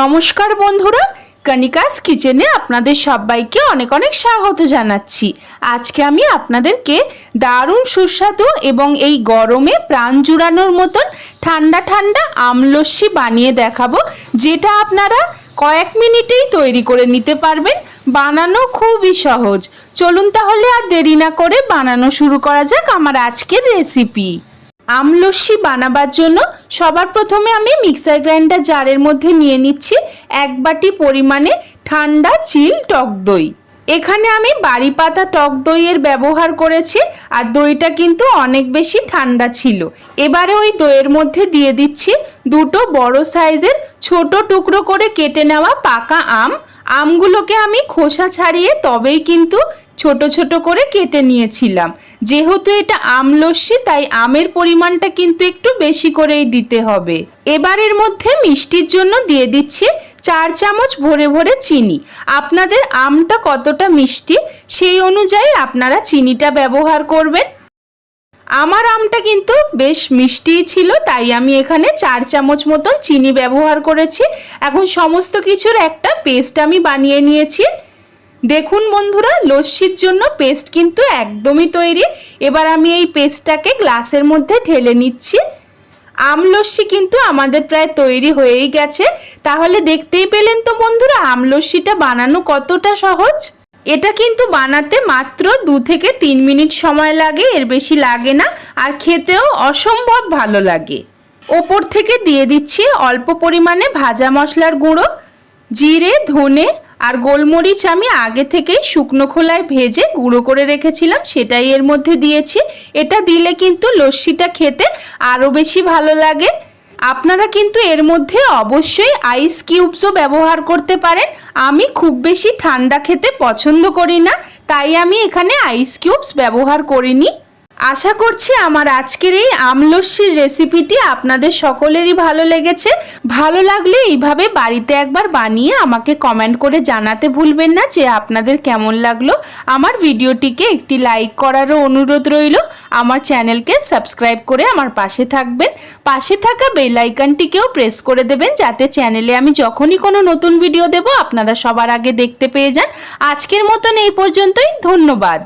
নমস্কার বন্ধুরা কনিকাস কিচেনে আপনাদের সবাইকে অনেক অনেক স্বাগত জানাচ্ছি। আজকে আমি আপনাদেরকে দারুণ সুস্বাদু এবং এই গরমে প্রাণ জুড়ানোর মতন ঠান্ডা ঠান্ডা আমলস্যি বানিয়ে দেখাবো, যেটা আপনারা কয়েক মিনিটেই তৈরি করে নিতে পারবেন। বানানো খুবই সহজ। চলুন তাহলে আর দেরি না করে বানানো শুরু করা যাক আমার আজকের রেসিপি আমলস্যি বানাবার জন্য সবার প্রথমে আমি মিক্সার গ্রাইন্ডার জারের মধ্যে নিয়ে নিচ্ছি এক বাটি পরিমাণে ঠান্ডা চিল টক দই। এখানে আমি বাড়ি পাতা টক দইয়ের ব্যবহার করেছি আর দইটা কিন্তু অনেক বেশি ঠান্ডা ছিল। এবারে ওই দইয়ের মধ্যে দিয়ে দিচ্ছি দুটো বড় সাইজের ছোট টুকরো করে কেটে নেওয়া পাকা আম। আমগুলোকে আমি খোসা ছাড়িয়ে তবেই কিন্তু ছোট ছোট করে কেটে নিয়েছিলাম। যেহেতু এটা আমলস্যি তাই আমের পরিমাণটা কিন্তু একটু বেশি করেই দিতে হবে। এবারের মধ্যে মিষ্টির জন্য দিয়ে দিচ্ছি চার চামচ ভরে ভরে চিনি। আপনাদের আমটা কতটা মিষ্টি, সেই অনুযায়ী আপনারা চিনিটা ব্যবহার করবেন। আমার আমটা কিন্তু বেশ মিষ্টিই ছিল, তাই আমি এখানে চার চামচ মতন চিনি ব্যবহার করেছি। এখন সমস্ত কিছুর একটা পেস্ট আমি বানিয়ে নিয়েছি। দেখুন বন্ধুরা, লস্যির জন্য পেস্ট কিন্তু একদমই তৈরি। এবার আমি এই পেস্টটাকে গ্লাসের মধ্যে ঢেলে নিচ্ছি। আমলস্যি কিন্তু আমাদের প্রায় তৈরি হয়েই গেছে। তাহলে দেখতেই পেলেন তো বন্ধুরা আমলস্যিটা বানানো কতটা সহজ। এটা কিন্তু বানাতে মাত্র দু থেকে তিন মিনিট সময় লাগে, এর বেশি লাগে না, আর খেতেও অসম্ভব ভালো লাগে। ওপর থেকে দিয়ে দিচ্ছি অল্প পরিমাণে ভাজা মশলার গুঁড়ো, জিরে, ধনে আর গোলমরিচ আমি আগে থেকেই শুকনো খোলায় ভেজে গুঁড়ো করে রেখেছিলাম, সেটাই এর মধ্যে দিয়েছি। এটা দিলে কিন্তু লস্যিটা খেতে আরও বেশি ভালো লাগে। আপনারা কিন্তু এর মধ্যে অবশ্যই আইস কিউবসও ব্যবহার করতে পারেন। আমি খুব বেশি ঠান্ডা খেতে পছন্দ করি না, তাই আমি এখানে আইস কিউবস ব্যবহার করিনি। আশা করছি আমার আজকের এই আমলস্যির রেসিপিটি আপনাদের সকলেরই ভালো লেগেছে। ভালো লাগলে এইভাবে বাড়িতে একবার বানিয়ে আমাকে কমেন্ট করে জানাতে ভুলবেন না যে আপনাদের কেমন লাগল। আমার ভিডিওটিকে একটি লাইক করারও অনুরোধ রইল। আমার চ্যানেলকে সাবস্ক্রাইব করে আমার পাশে থাকবেন। পাশে থাকা বেল আইকনটিকেও প্রেস করে দেবেন যাতে চ্যানেলে আমি যখনই কোনো নতুন ভিডিও দেব, আপনারা সবার আগে দেখতে পেয়ে যান। আজকের মতন এই পর্যন্তই। ধন্যবাদ।